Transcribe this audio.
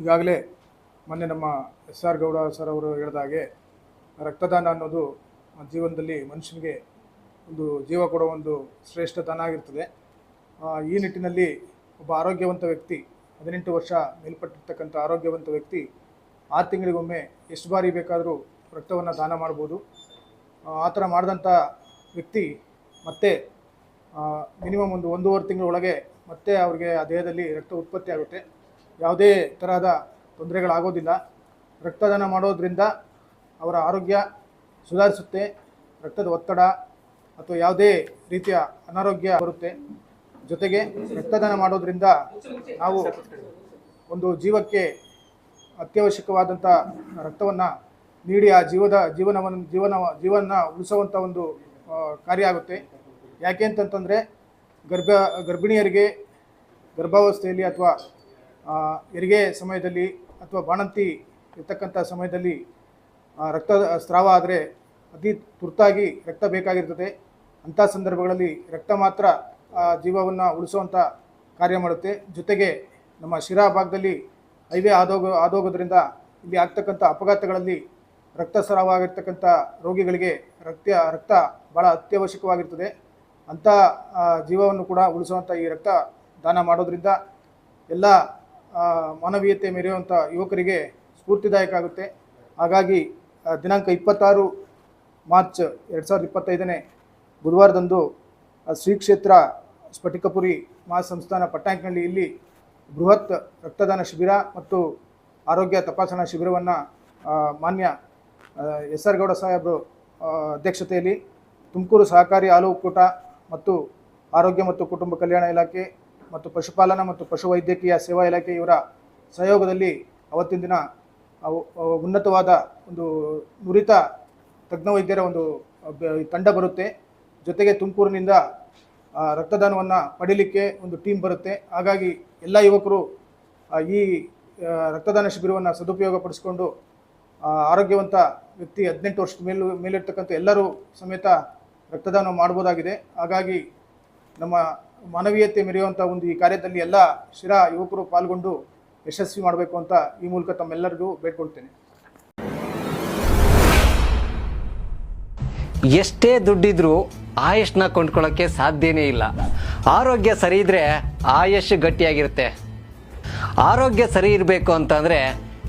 ಈಗಾಗಲೇ ಮೊನ್ನೆ ನಮ್ಮ ಎಸ್ ಆರ್ ಗೌಡ ಸರ್ ಅವರು ಹೇಳಿದ ಹಾಗೆ ರಕ್ತದಾನ ಅನ್ನೋದು ಜೀವನದಲ್ಲಿ ಮನುಷ್ಯನಿಗೆ ಒಂದು ಜೀವ ಕೊಡೋ ಒಂದು ಶ್ರೇಷ್ಠ ದಾನ ಆಗಿರ್ತದೆ. ಈ ನಿಟ್ಟಿನಲ್ಲಿ ಒಬ್ಬ ಆರೋಗ್ಯವಂತ ವ್ಯಕ್ತಿ ಹದಿನೆಂಟು ವರ್ಷ ಮೇಲ್ಪಟ್ಟಿರ್ತಕ್ಕಂಥ ಆರೋಗ್ಯವಂತ ವ್ಯಕ್ತಿ ಆರು ತಿಂಗಳಿಗೊಮ್ಮೆ ಎಷ್ಟು ಬಾರಿ ಬೇಕಾದರೂ ರಕ್ತವನ್ನು ದಾನ ಮಾಡ್ಬೋದು. ಆ, ಥರ ಮಾಡಿದಂಥ ವ್ಯಕ್ತಿ ಮತ್ತೆ ಮಿನಿಮಮ್ ಒಂದು ಒಂದೂವರೆ ತಿಂಗಳೊಳಗೆ ಮತ್ತೆ ಅವ್ರಿಗೆ ಆ ದೇಹದಲ್ಲಿ ರಕ್ತ ಉತ್ಪತ್ತಿ ಆಗುತ್ತೆ. ಯಾವುದೇ ತರಹದ ತೊಂದರೆಗಳಾಗೋದಿಲ್ಲ. ರಕ್ತದಾನ ಮಾಡೋದ್ರಿಂದ ಅವರ ಆರೋಗ್ಯ ಸುಧಾರಿಸುತ್ತೆ. ರಕ್ತದ ಒತ್ತಡ ಅಥವಾ ಯಾವುದೇ ರೀತಿಯ ಅನಾರೋಗ್ಯ ಬರುತ್ತೆ. ಜೊತೆಗೆ ರಕ್ತದಾನ ಮಾಡೋದ್ರಿಂದ ನಾವು ಒಂದು ಜೀವಕ್ಕೆ ಅತ್ಯವಶ್ಯಕವಾದಂಥ ರಕ್ತವನ್ನು ನೀಡಿ, ಆ ಜೀವದ ಜೀವನವನ್ನು ಜೀವನ ಜೀವನ ಉಳಿಸುವಂಥ ಒಂದು ಕಾರ್ಯ ಆಗುತ್ತೆ. ಯಾಕೆ ಅಂತಂತಂದರೆ ಗರ್ಭ, ಗರ್ಭಿಣಿಯರಿಗೆ ಗರ್ಭಾವಸ್ಥೆಯಲ್ಲಿ ಅಥವಾ ಹೆರಿಗೆ ಸಮಯದಲ್ಲಿ ಅಥವಾ ಬಾಣಂತಿ ಇರ್ತಕ್ಕಂಥ ಸಮಯದಲ್ಲಿ ರಕ್ತ, ಸ್ರಾವ ಆದರೆ ಅತಿ ತುರ್ತಾಗಿ ರಕ್ತ ಬೇಕಾಗಿರ್ತದೆ. ಅಂಥ ಸಂದರ್ಭಗಳಲ್ಲಿ ರಕ್ತ ಮಾತ್ರ ಜೀವವನ್ನು ಉಳಿಸುವಂಥ ಕಾರ್ಯ ಮಾಡುತ್ತೆ. ಜೊತೆಗೆ ನಮ್ಮ ಶಿರಾ ಭಾಗದಲ್ಲಿ ಹೈವೇ ಆದೋಗ, ಆದೋಗೋದ್ರಿಂದ ಇಲ್ಲಿ ಆಗ್ತಕ್ಕಂಥ ಅಪಘಾತಗಳಲ್ಲಿ ರಕ್ತಸ್ರಾವ ಆಗಿರ್ತಕ್ಕಂಥ ರೋಗಿಗಳಿಗೆ ರಕ್ತ ರಕ್ತ ಭಾಳ ಅತ್ಯವಶ್ಯಕವಾಗಿರ್ತದೆ. ಅಂಥ ಜೀವವನ್ನು ಕೂಡ ಉಳಿಸುವಂಥ ಈ ರಕ್ತ ದಾನ ಮಾಡೋದ್ರಿಂದ ಎಲ್ಲ ಮಾನವೀಯತೆ ಮೆರೆಯುವಂಥ ಯುವಕರಿಗೆ ಸ್ಫೂರ್ತಿದಾಯಕ ಆಗುತ್ತೆ ಹಾಗಾಗಿ ದಿನಾಂಕ ಇಪ್ಪತ್ತಾರು ಮಾರ್ಚ್ ಎರಡು ಸಾವಿರದ ಇಪ್ಪತ್ತೈದನೇ ಬುಧವಾರದಂದು ಶ್ರೀ ಕ್ಷೇತ್ರ ಸ್ಫಟಿಕಪುರಿ ಮಹಾಸಂಸ್ಥಾನ ಪಟ್ಟಾಂಕ್ನಲ್ಲಿ ಇಲ್ಲಿ ಬೃಹತ್ ರಕ್ತದಾನ ಶಿಬಿರ ಮತ್ತು ಆರೋಗ್ಯ ತಪಾಸಣಾ ಶಿಬಿರವನ್ನು ಮಾನ್ಯ ಎಸ್ ಆರ್ ಗೌಡ ಸಾಹೇಬರು ಅಧ್ಯಕ್ಷತೆಯಲ್ಲಿ ತುಮಕೂರು ಸಹಕಾರಿ ಹಾಲು ಒಕ್ಕೂಟ ಮತ್ತು ಆರೋಗ್ಯ ಮತ್ತು ಕುಟುಂಬ ಕಲ್ಯಾಣ ಇಲಾಖೆ ಮತ್ತು ಪಶುಪಾಲನಾ ಮತ್ತು ಪಶುವೈದ್ಯಕೀಯ ಸೇವಾ ಇಲಾಖೆ ಇವರ ಸಹಯೋಗದಲ್ಲಿ ಅವತ್ತಿನ ದಿನ ಉನ್ನತವಾದ ಒಂದು ನುರಿತ ತಜ್ಞ ವೈದ್ಯರ ಒಂದು ತಂಡ ಬರುತ್ತೆ. ಜೊತೆಗೆ ತುಮಕೂರಿನಿಂದ ರಕ್ತದಾನವನ್ನು ಪಡೀಲಿಕ್ಕೆ ಒಂದು ಟೀಮ್ ಬರುತ್ತೆ. ಹಾಗಾಗಿ ಎಲ್ಲ ಯುವಕರು ಈ ರಕ್ತದಾನ ಶಿಬಿರವನ್ನು ಸದುಪಯೋಗ ಪಡಿಸಿಕೊಂಡು ಆರೋಗ್ಯವಂತ ವ್ಯಕ್ತಿ ಹದಿನೆಂಟು ವರ್ಷದ ಮೇಲೂ, ಮೇಲಿರ್ತಕ್ಕಂಥ ಎಲ್ಲರೂ ಸಮೇತ ರಕ್ತದಾನ ಮಾಡ್ಬೋದಾಗಿದೆ. ಹಾಗಾಗಿ ನಮ್ಮ ಮಾನವೀಯತೆ ಮೆರೆಯುವಂಥ ಒಂದು ಈ ಕಾರ್ಯದಲ್ಲಿ ಎಲ್ಲ ಶಿರಾ ಯುವಕರು ಪಾಲ್ಗೊಂಡು ಯಶಸ್ವಿ ಮಾಡಬೇಕು ಅಂತ ಈ ಮೂಲಕ ತಮ್ಮೆಲ್ಲರಿಗೂ ಬೇಡ್ಕೊಳ್ತೇನೆ. ಎಷ್ಟೇ ದುಡ್ಡಿದ್ರೂ ಆಯುಷ್ನ ಕೊಂಡ್ಕೊಳ್ಳೋಕ್ಕೆ ಸಾಧ್ಯನೇ ಇಲ್ಲ. ಆರೋಗ್ಯ ಸರಿ ಇದ್ರೆ ಆಯುಷ್ ಗಟ್ಟಿಯಾಗಿರುತ್ತೆ. ಆರೋಗ್ಯ ಸರಿ ಇರಬೇಕು ಅಂತಂದ್ರೆ